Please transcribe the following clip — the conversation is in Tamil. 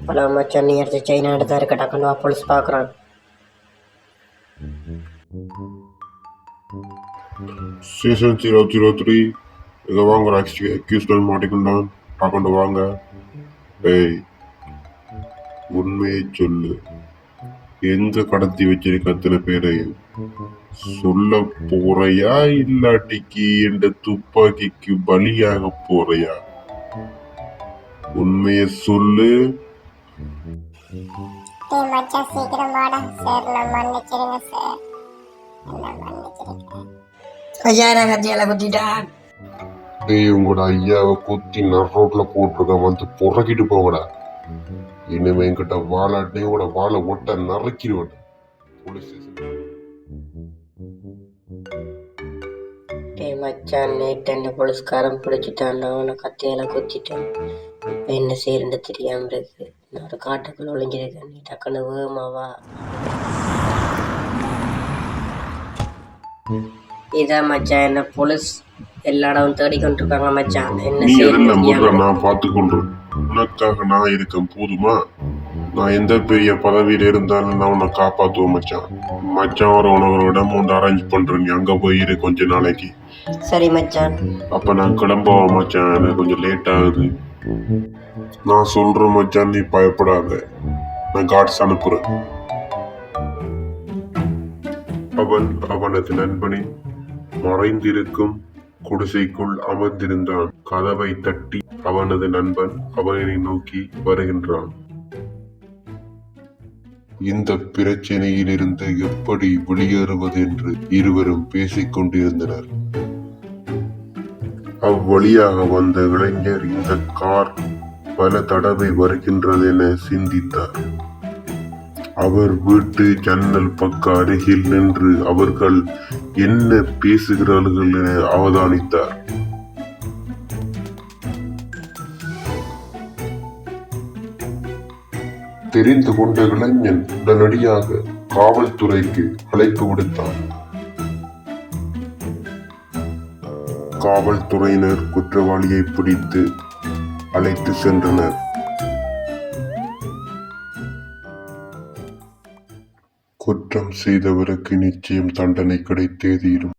இப்போலாம் மச்சான் நீ எடுத்து செயின் எடுத்தா இருக்க டக்குன்னு வா போலீஸ் பார்க்குறான். சீசன் ஜீரோ ஜீரோ த்ரீ இதை வாங்க ஒரு அக்யூஸ்டன் மாட்டிக்கொண்டான். பார்க்கொண்டு வாங்க. டேய் உண்மையை சொல்லு. எங்க கடத்தி வச்சிருக்க அத்தனை பேரையும்? சொல்ல போறையா இல்லாட்டிக்கு என்ற துப்பாக்கிக்கு பலியாக போறையா? உண்மையை சொல்லு. டேய் மச்சான் சீக்கிரம் வாடா சார். நான் மன்னிச்சிடுங்க சார். என்ன மன்னிச்சிடுங்க ஐயா நான் கத்தியால குத்திட்டான். டேய் உங்களோட ஐயாவை குத்தி நரோட்ல போட்டிருக்க வந்து புறக்கிட்டு போவடா இனிமே என்கிட்ட வாழாட்டே உட வாழை ஒட்ட நறுக்கிடுவேன். போலீஸ் டேய் மச்சான் நேற்று என்ன போலீஸ்காரன் பிடிச்சிட்டான் நான் அவனை கத்தியால குத்திட்டேன். இப்போ என்ன செய்யறது தெரியாம இருக்கு. ஒரு காட்டுக்குள்ள ஒளிஞ்சிருக்கேன் நீ டக்குன்னு வேகமா வா இதான் மச்சான் என்ன போலீஸ் எல்லா இடமும் தேடிக்கொண்டு இருக்காங்க மச்சான் என்ன தெரியாம நான் பார்த்து கொள்றேன் உனக்காக நான் இருக்கேன் போதுமா நான் எந்த பெரிய பதவியில இருந்தாலும் நான் உன்னை காப்பாத்துவேன் மச்சான் மச்சான் ஒரு உனக்கு இடம் ஒன்று அரேஞ்ச் பண்றேன் நீ அங்க போய் இரு கொஞ்ச நாளைக்கு சரி மச்சான் அப்ப நான் கிளம்பவா மச்சான் எனக்கு கொஞ்சம் லேட் ஆகுது நான் சொல்ற மச்சான் நீ பயப்படாத. நான் காட்ஸ் அனுப்புறேன். அவன் அவனது நண்பனின் மறைந்திருக்கும் குடிசைக்குள் அமர்ந்திருந்தான். கதவை தட்டி அவனது நண்பன் அவனை நோக்கி வருகின்றான். இந்த பிரச்சனையிலிருந்து எப்படி வெளியேறுவது என்று இருவரும் பேசிக் கொண்டிருந்தனர் அவ்வழியாக வந்த இளைஞர் இந்த கார் பல தடவை வருகின்றது என சிந்தித்தார். அவர் வீட்டு ஜன்னல் பக்க அருகில் நின்று அவர்கள் என்ன பேசுகிறார்கள் என அவதானித்தார். தெரிந்து கொண்ட இளைஞன் உடனடியாக காவல்துறைக்கு அழைப்பு விடுத்தான். காவல்துறையினர் குற்றவாளியை பிடித்து அழைத்து சென்றனர். குற்றம் செய்தவருக்கு நிச்சயம் தண்டனை கிடைத்தே தீரும்